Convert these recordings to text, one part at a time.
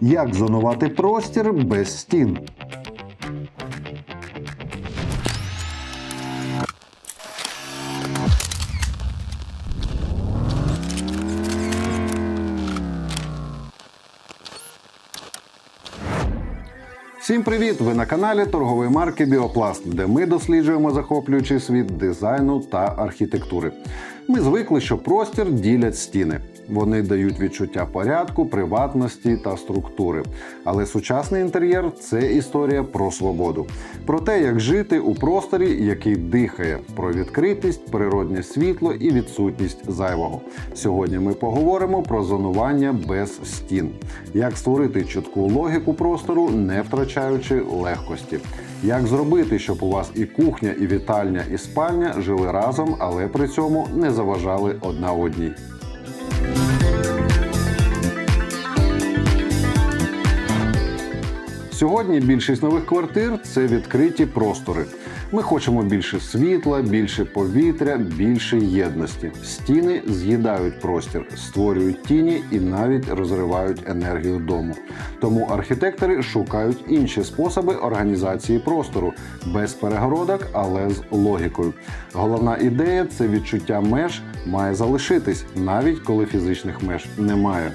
Як зонувати простір без стін? Всім привіт! Ви на каналі торгової марки Біопласт, де ми досліджуємо захоплюючий світ дизайну та архітектури. Ми звикли, що простір ділять стіни. Вони дають відчуття порядку, приватності та структури. Але сучасний інтер'єр це історія про свободу, про те, як жити у просторі, який дихає, про відкритість, природнє світло і відсутність зайвого. Сьогодні ми поговоримо про зонування без стін, як створити чітку логіку простору, не втрачаючи легкості. Як зробити, щоб у вас і кухня, і вітальня, і спальня жили разом, але при цьому не заважали одна одній. Сьогодні більшість нових квартир це відкриті простори. Ми хочемо більше світла, більше повітря, більше єдності. Стіни з'їдають простір, створюють тіні і навіть розривають енергію дому. Тому архітектори шукають інші способи організації простору без перегородок, але з логікою. Головна ідея це відчуття меж має залишитись, навіть коли фізичних меж немає.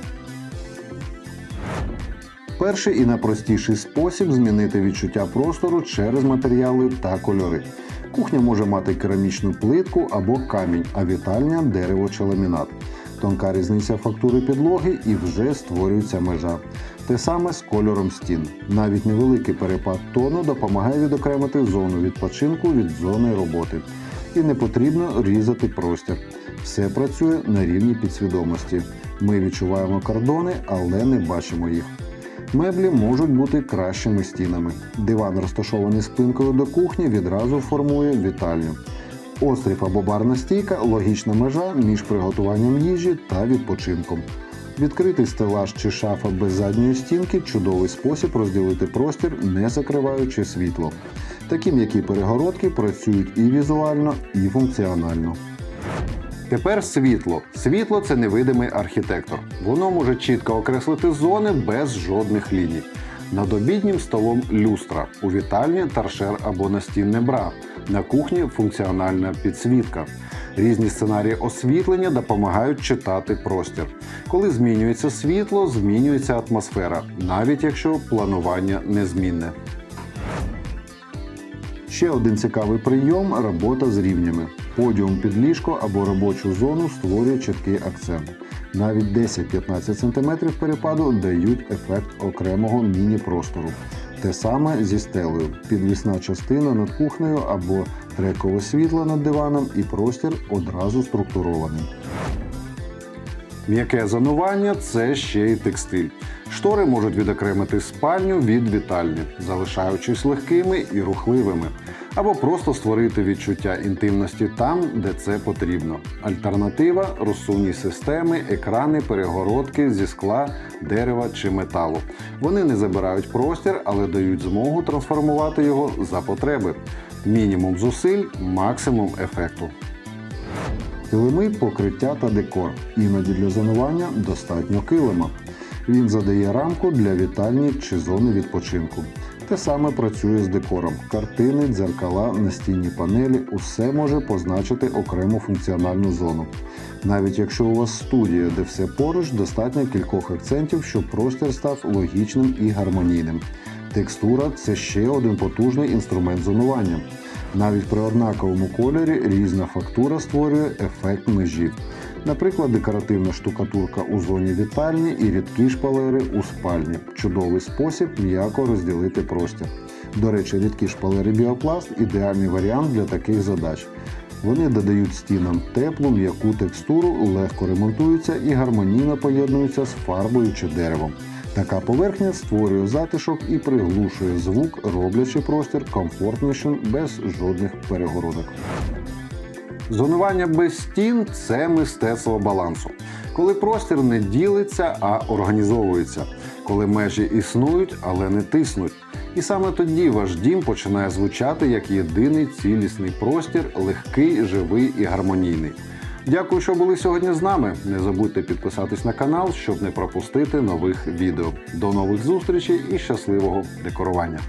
Перший і найпростіший спосіб змінити відчуття простору через матеріали та кольори. Кухня може мати керамічну плитку або камінь, а вітальня дерево чи ламінат. Тонка різниця фактури підлоги і вже створюється межа. Те саме з кольором стін. Навіть невеликий перепад тону допомагає відокремити зону відпочинку від зони роботи. І не потрібно різати простір. Все працює на рівні підсвідомості. Ми відчуваємо кордони, але не бачимо їх. Меблі можуть бути кращими стінами. Диван, розташований спинкою до кухні, відразу формує вітальню. Острів або барна стійка логічна межа між приготуванням їжі та відпочинком. Відкритий стелаж чи шафа без задньої стінки чудовий спосіб розділити простір, не закриваючи світло. Такі м'які перегородки працюють і візуально, і функціонально. Тепер світло. Світло це невидимий архітектор. Воно може чітко окреслити зони без жодних ліній. Над обіднім столом люстра, у вітальні торшер або настінне бра, на кухні функціональна підсвітка. Різні сценарії освітлення допомагають читати простір. Коли змінюється світло, змінюється атмосфера, навіть якщо планування незмінне. Ще один цікавий прийом робота з рівнями. Подіум під ліжко або робочу зону створює чіткий акцент. Навіть 10-15 см перепаду дають ефект окремого міні-простору. Те саме зі стелею. Підвісна частина над кухнею або трекове світло над диваном і простір одразу структурований. М'яке зонування це ще й текстиль. Штори можуть відокремити спальню від вітальні, залишаючись легкими і рухливими, або просто створити відчуття інтимності там, де це потрібно. Альтернатива розсувні системи, екрани, перегородки зі скла, дерева чи металу. Вони не забирають простір, але дають змогу трансформувати його за потреби. Мінімум зусиль, максимум ефекту. Килими, покриття та декор. Іноді для зонування достатньо килима. Він задає рамку для вітальні чи зони відпочинку. Те саме працює з декором. Картини, дзеркала, настінні панелі усе може позначити окрему функціональну зону. Навіть якщо у вас студія, де все поруч, достатньо кількох акцентів, щоб простір став логічним і гармонійним. Текстура це ще один потужний інструмент зонування. Навіть при однаковому кольорі різна фактура створює ефект межі. Наприклад, декоративна штукатурка у зоні вітальні і рідкі шпалери у спальні. Чудовий спосіб м'яко розділити простір. До речі, рідкі шпалери біопласт ідеальний варіант для таких задач. Вони додають стінам теплу, м'яку текстуру, легко ремонтуються і гармонійно поєднуються з фарбою чи деревом. Така поверхня створює затишок і приглушує звук, роблячи простір комфортнішим без жодних перегородок. Зонування без стін це мистецтво балансу. Коли простір не ділиться, а організовується, коли межі існують, але не тиснуть. І саме тоді ваш дім починає звучати як єдиний цілісний простір, легкий, живий і гармонійний. Дякую, що були сьогодні з нами. Не забудьте підписатись на канал, щоб не пропустити нових відео. До нових зустрічей і щасливого декорування.